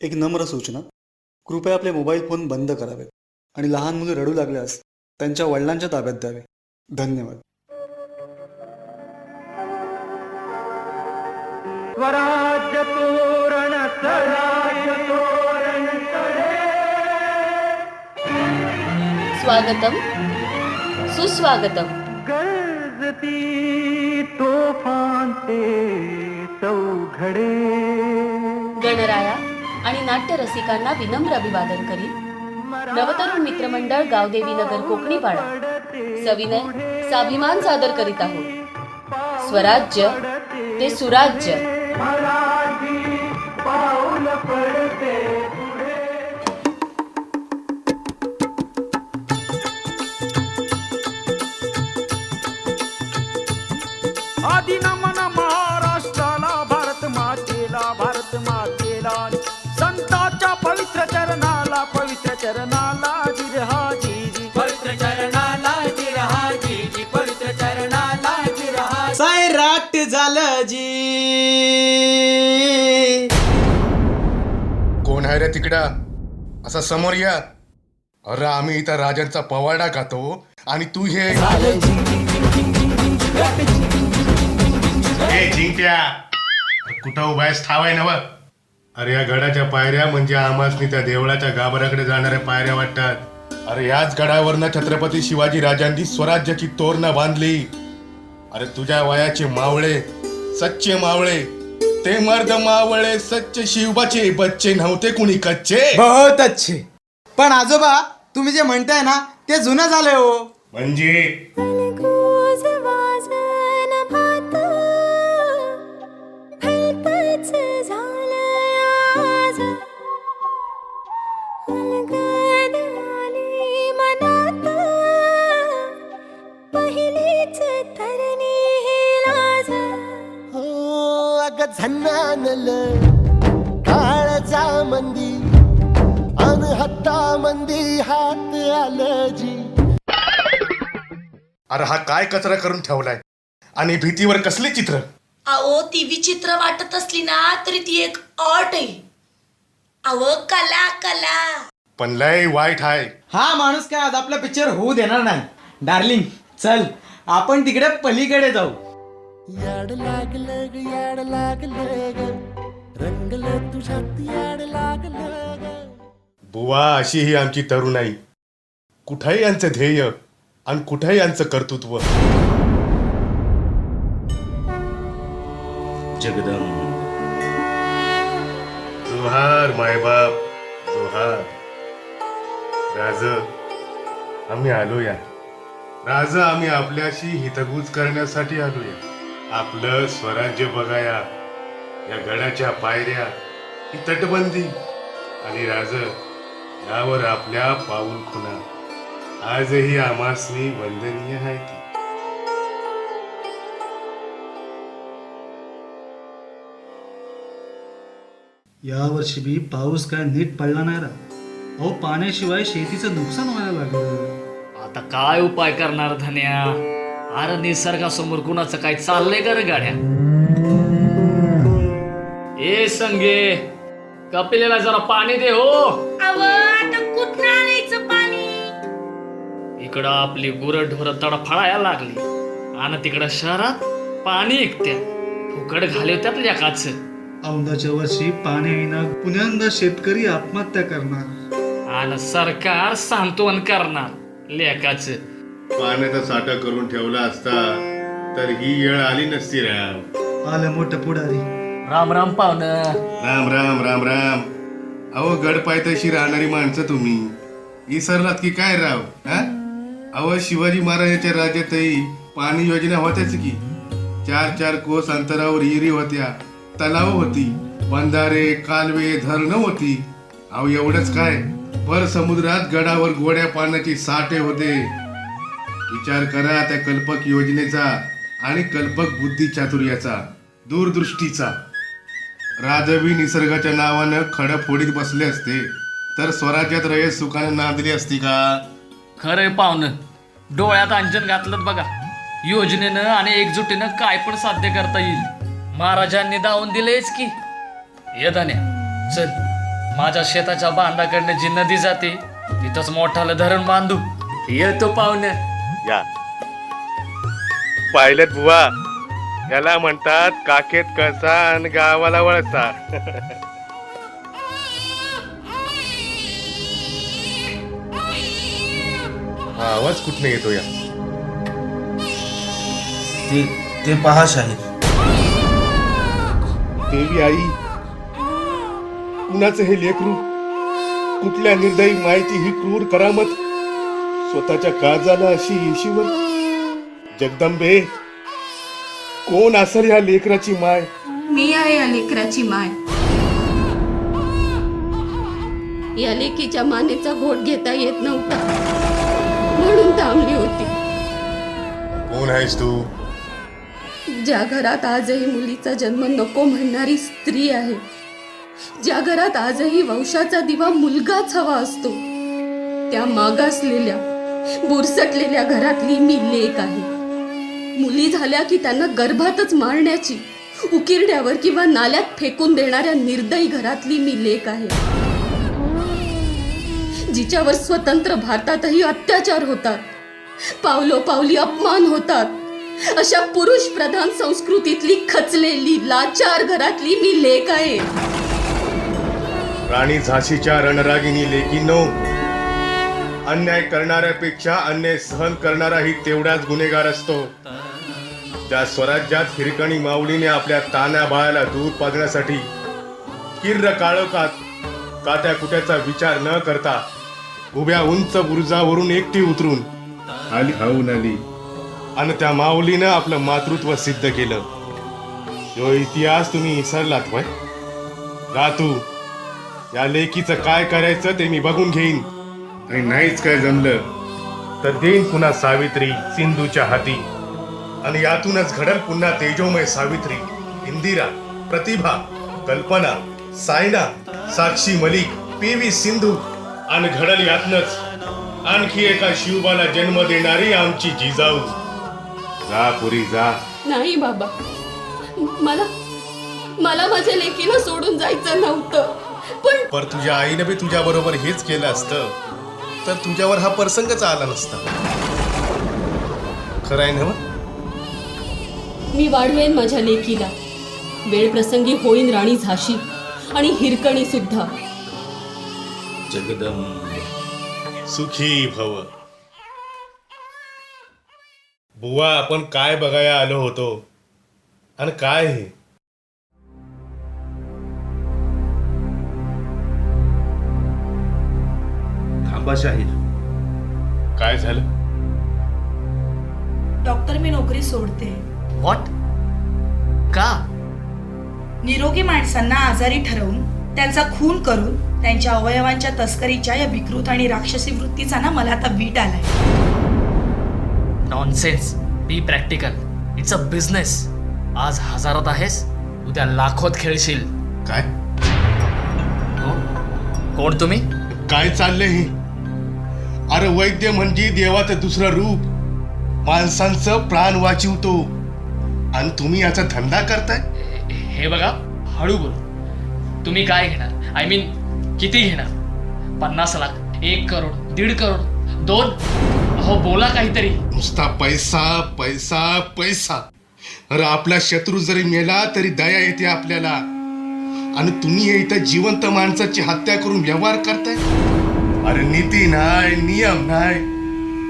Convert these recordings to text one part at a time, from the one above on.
एक नम्र सूचना. कृपया आपले मोबाईल फोन बंद करावेत आणि लहान मुले रडू लागल्यास त्यांच्या वडिलांच्या ताब्यात द्यावे. धन्यवाद. स्वराज्य तोरण स्वागतम. सुस्वागतम. गरजती तोफांचे चौघडे. गणराया आणि नाट्य रसिकांना विनम्र अभिवादन करीत नवतरुण मित्रमंडळ गावदेवी नगर कोकणीपाडा सविनय स्वाभिमान सादर करीत आहोत. स्वराज्य ते सुराज्य. आदि नमन महाराष्ट्राला भारत मातेला भारत मातेला आहे रे तिकडा. असा समोर या. अरे आम्ही इथं राजांचा पवाडा गातो आणि तू हे ए जिंक्या. अरे कुठं उभा आहेस? ठाव आहे नव. अरे या गडाच्या पायऱ्या म्हणजे आमासनी त्या देवळाच्या गाभाऱ्याकडे जाणाऱ्या पायऱ्या वाटतात. अरे याच गडावरनं छत्रपती शिवाजी राजांनी स्वराज्याची तोरणं बांधली. अरे तुझ्या वयाचे मावळे सच्चे मावळे ते मर्द मावळे सच्चे शिवबाचे बच्चे नव्हते कुणी कच्चे. बहुत अच्छे. पण आजोबा तुम्ही जे म्हणताय ना ते जुनं झालंय हो. म्हणजे? मंदी अन हत्ता मंदी हात आलं जी अरे हा काय कचरा करून ठेवलाय? आणि भीतीवर कसली चित्र? अहो ती विचित्र वाटत असली ना तरी ती एक आर्ट आहे. अहो कला कला. पण लय वाईट आहे. हा माणूस काय आज आपला पिक्चर होऊ देणार नाही. डार्लिंग चल आपण तिकडे पलीकडे जाऊ. याड लागलं ग याड लागलं ग रंगलं तुझ्यात याड लागलं ग. बुवा अशी ही आमची तरुणाई. कुठंही यांचं ध्येय आणि कुठंही यांचं कर्तृत्व. जगदंब. जोहार मायबाप जोहार. राज आम्ही आलोया. राज आम्ही आपल्याशी हितगुज करण्यासाठी आलोया. आपलं स्वराज्य बघाया. या गडाच्या पायऱ्या ही तटबंदी आणि राज यावर आपल्या पाऊल खुना आजही आमासनी वंदनीय आहे ती. यावर्षी बी पाऊस काय नीट पडला नाही रा. अहो पाण्याशिवाय शेतीचं नुकसान व्हायला लागलं. आता काय उपाय करणार धन्या? अरे निसर्गासमोर कुणाचं काय चाललंय का रे गाड्या? ए संगे कपिलेला जरा पाणी दे हो. अव आता कुठं आणायचं पाणी? इकडं आपली गुरढोर तडफडायला लागली. आणि तिकडं शहरात पाणी ऐकत्या. फुकट घालवत्यात लेकाच. औंदाच्या वर्षी पाणी येणार पुण्यांदा शेतकरी आत्महत्या करणार. आणि सरकार सांत्वन करणार लेकाच. पाण्याचा साठा करून ठेवला असता तर ही येळ आली नसती राम आलं मोठं पुढारी. राम राम पाहुणं. राम राम राम राम. अहो गड पायथ्याशी राहणारी माणसं तुम्ही. विसरलात की काय राव हा? अहो शिवाजी महाराजांच्या राज्यातही पाणी योजना होत्याच की. चार चार कोस अंतरावर हिरी होत्या तलाव होती बंधारे कालवे धरणं होती. अहो एवढंच काय? भर समुद्रात गडावर गोड्या पाण्याची साठे होते. विचार करा त्या कल्पक योजनेचा आणि कल्पक बुद्धी चातुर्याचा दूरदृष्टीचा. राजवी निसर्गाच्या नावानं खडं फोडीत बसले असते. तर स्वराज्यात रयत सुखाने नांदली असती का? खरंय पाहुणं. डोळ्यात अंजन घातलं बघा. योजनेनं आणि एकजुटीनं काय पण साध्य करता येईल. महाराजांनी दावून दिलेच की. ये धान्या चल. माझ्या शेताच्या बांधाकडनं जी नदी जाते तिथंच मोठालं धरण बांधू. येतो पाहुणे. या. पाहिलेत बुवा. याला म्हणतात काकेत कसा आणि गावाला वळसा. हा आवाज कुठने येतो या? ते ते पहा शाहीर. देवी आई कुणाचं हे लेकरू? कुठल्या निर्दयी माहिती ही क्रूर करामत? स्वतःच्या काळजाला अशी येशीवर? जगदंबे कोण असेल या लेकराची माय? मी आहे या लेकराची माय. या लेकीच्या मानेचा घोट घेता येत नव्हता. म्हणून थांबली होती. कोण आहेस तू? ज्या घरात आजही मुलीचा जन्म नको म्हणणारी स्त्री आहे ज्या घरात आजही वंशाचा दिवा मुलगाच हवा असतो त्या मागासलेल्या बुरसटलेल्या घरातली मी लेक आहे. मुली झाल्या की त्यांना गर्भातच मारण्याची उकिरड्यावर किंवा नाल्यात फेकून देणाऱ्या निर्दयी घरातली मी लेक आहे. जिच्यावर स्वतंत्र भारतातही अत्याचार होतात. पावलो पावली अपमान होतात. अशा पुरुष प्रधान संस्कृतीतली खचलेली लाचार घरातली मी लेक आहे. राणी झाशीच्या रणरागिनी लेकीनो अन्याय करणाऱ्यापेक्षा अन्याय सहन करणाराही तेवढाच गुन्हेगार असतो. त्या स्वराज्यात हिरकणी माऊलीने आपल्या तान्या बाळाला दूध पाजण्यासाठी किर्र काळोखात काट्या कुट्याचा विचार न करता उभ्या उंच बुरुजावरून एकटी उतरून आली खाऊन आली. आणि त्या माऊलीनं आपलं मातृत्व सिद्ध केलं. जो इतिहास तुम्ही विसरलात वय रातू या लेकीचं काय करायचं ते मी बघून घेईन. आणि नाहीच काय जमलं. तर देईन पुन्हा सावित्री सिंधूच्या हाती. आणि यातूनच घडल पुन्हा तेजोमय सावित्री इंदिरा प्रतिभा कल्पना सायना साक्षी मलिक पी व्ही सिंधू. आणि घडल यातनच आणखी एका शिवबाला जन्म देणारी आमची जिजाऊ. जा पुरी जा. नाही बाबा. मला मला माझ्या लेकीला सोडून जायचं नव्हतं. पण पर तुझ्या आईने बी तुझ्या बरोबर हेच केलं असतं. तर तुझ्यावर हा प्रसंगच आला नसता. खरं आहे ना मी वाढवेन माझ्या लेकीला. वेळ प्रसंगी होईन राणी झाशी आणि हिरकणी सुद्धा. सुखी भव. बुवा आपण काय बघायला आलो होतो? आणि काय? हे थांबा शाहीर. काय झालं? डॉक्टर मी नोकरी सोडते. व्हॉट का? निरोगी माणसांना आजारी ठरवून त्यांचा खून करून त्यांच्या अवयवांच्या तस्करीच्या या विकृत आणि राक्षसी वृत्तीचा ना मला आता वीट आलाय. Nonsense be practical it's a business आज हजारात आहेस उद्या लाखोत खेळशील. काय? कोण तुम्ही? काय चाललंय हे? अरे वैद्य म्हणजे देवाचं दुसरं रूप. माणसांचं प्राण वाचवतो. आणि तुम्ही याचा धंदा करताय? हे बघा हळू बोल. तुम्ही काय घेणार? आय मीन किती घेणार? पन्नास लाख एक करोड दीड करोड दोन? अहो बोला काहीतरी. नुसता पैसा पैसा पैसा. अरे आपला शत्रू जरी मेला तरी दया येते आपल्याला. आणि तुम्ही हे इथं जिवंत माणसाची हत्या करून व्यवहार करताय? अरे नीती नाही नियम नाही.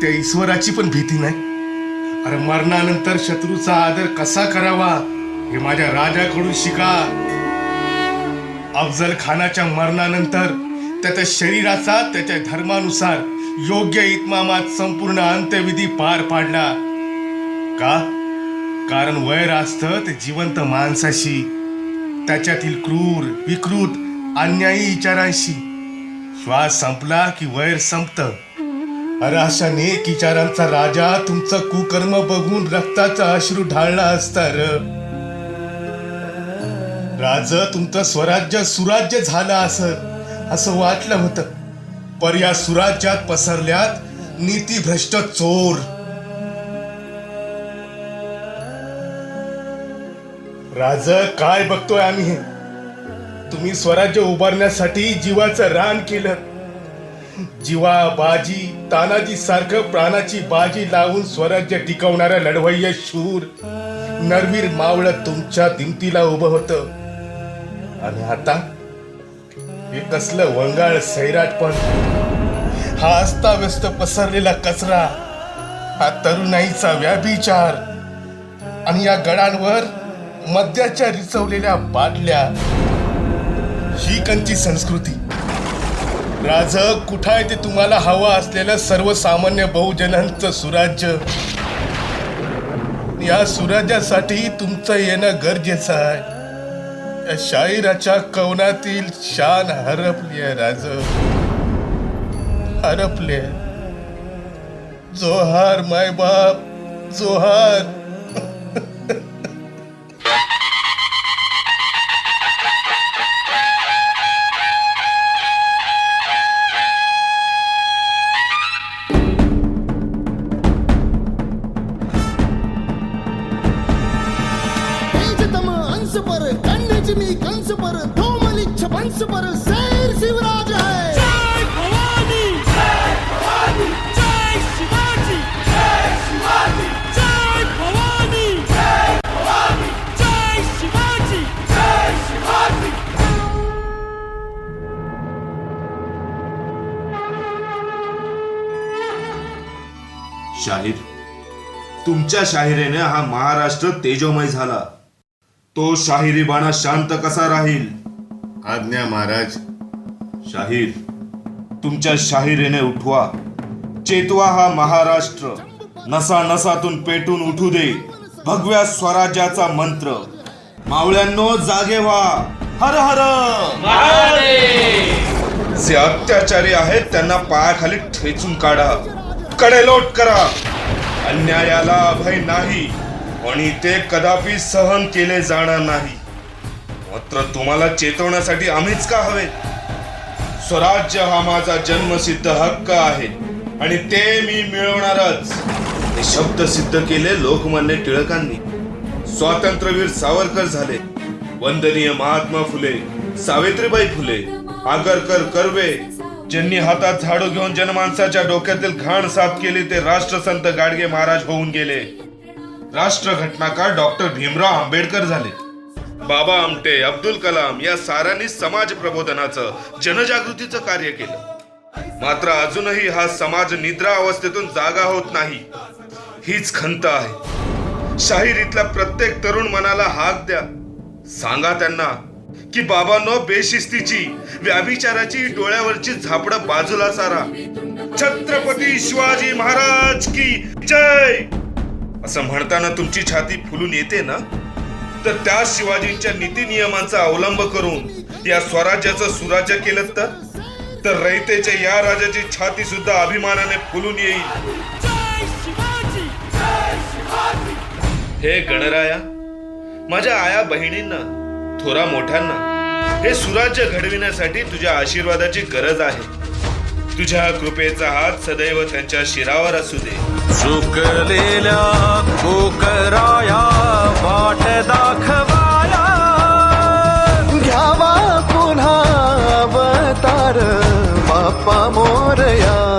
त्या ईश्वराची पण भीती नाही. अरे मरणानंतर शत्रूचा आदर कसा करावा हे माझ्या राजाकडून शिका. अफजल खानाच्या मरणानंतर त्याच्या शरीराचा त्याच्या धर्मानुसार योग्य इतमामात संपूर्ण अंत्यविधी पार पाडला. का? कारण वैर असतं ते जिवंत माणसाशी. त्याच्यातील क्रूर विकृत अन्यायी विचारांशी श्वास संपला की वैर संपतं. अरे अशा नेक विचारांचा राजा तुमचं कुकर्म बघून रक्ताचा अश्रू ढाळला असता र राज तुमचं स्वराज्य सुराज्य झालं असं असं वाटलं होतं. पर या सुराज्यात पसरल्यात नीतीभ्रष्ट चोर. राज काय बघतोय आम्ही हे? तुम्ही स्वराज्य उभारण्यासाठी जीवाचं रान केलं. जीवा बाजी तानाजी सारखं प्राणाची बाजी लावून स्वराज्य टिकवणाऱ्या लढवय्य शूर. नरवीर मावळ तुमच्या दिमतीला उभं होतं. आणि आता? हे कसलं वंगाळ सैराट पण. हा अस्ताव्यस्त पसरलेला कचरा हा तरुणाईचा व्याभिचार. आणि या गडांवर मद्याच्या रिचवलेल्या बाटल्या. ही कंची संस्कृती. राज कुठं आहे ते तुम्हाला हवं असलेलं सर्वसामान्य बहुजनांचं सुराज्य? या सुराज्यासाठी तुमचं येणं गरजेचं आहे. या शाहिराच्या कवनातील शान हरपली आहे राज. हरपले जोहार माय बाप जोहार. शाहीर तुमच्या शाहिरीने हा महाराष्ट्र तेजोमय झाला. तो शाहिरी बाणा शांत कसा राहील? आज्ञा महाराज. शाहीर तुमच्या शाहिरीने उठवा. चेतवा हा महाराष्ट्र. नसा नसातून पेटून उठू दे. भगव्या स्वराज्याचा मंत्र. मावळ्यांनो जागे व्हा. हर हर. जे अत्याचारी आहेत त्यांना पायाखाली ठेचून काढा. कडेलोट करा. अन्यायाला अभय नाही आणि ते कदापि सहन केले जाणार नाही. मात्र तुम्हाला चेतवण्यासाठी आम्हीच का हवे? स्वराज्य हा माझा जन्मसिद्ध हक्क आहे आणि ते मी मिळवणारच. हे शब्द सिद्ध केले लोकमान्य टिळकांनी. स्वातंत्र्यवीर सावरकर झाले. वंदनीय महात्मा फुले सावित्रीबाई फुले आगरकर कर्वे ज्यांनी हातात झाडू घेऊन जनमानसाच्या डोक्यातील घाण साफ केली ते राष्ट्रसंत गाडगे महाराज होऊन गेले. राष्ट्र घटनाकार डॉक्टर भीमराव आंबेडकर झाले. बाबा आमटे अब्दुल कलाम या साऱ्यांनी समाज प्रबोधनाचं जनजागृतीचं कार्य केलं. मात्र अजूनही हा समाज निद्रा अवस्थेतून जागा होत नाही. हीच खंत आहे. शाहिरीतल्या प्रत्येक तरुण मनाला हाक द्या. सांगा त्यांना की बाबांनो बेशिस्तीची. व्याभिचाराची डोळ्यावरची झापडं बाजूला सारा. छत्रपती शिवाजी महाराज की जय! असं म्हणताना तुमची छाती फुलून येते ना? तर त्या शिवाजींच्या नीती नियमांचा अवलंब करून या स्वराज्याचं सुराज्य केलं तर? तर रयतेच्या या राजाची छाती सुद्धा अभिमानाने फुलून येईल. हे गणराया माझ्या आया बहिणींना थोरा मोठ्यांना. हे सुराज्य घडविण्यासाठी तुझ्या आशीर्वादाची गरज आहे. तुझ्या कृपेचा हात सदैव त्यांच्या शिरावर असू दे. चुकलेल्या कोकराया वाट दाखवाया. घ्यावा पुन्हा अवतार बाप्पा मोरया.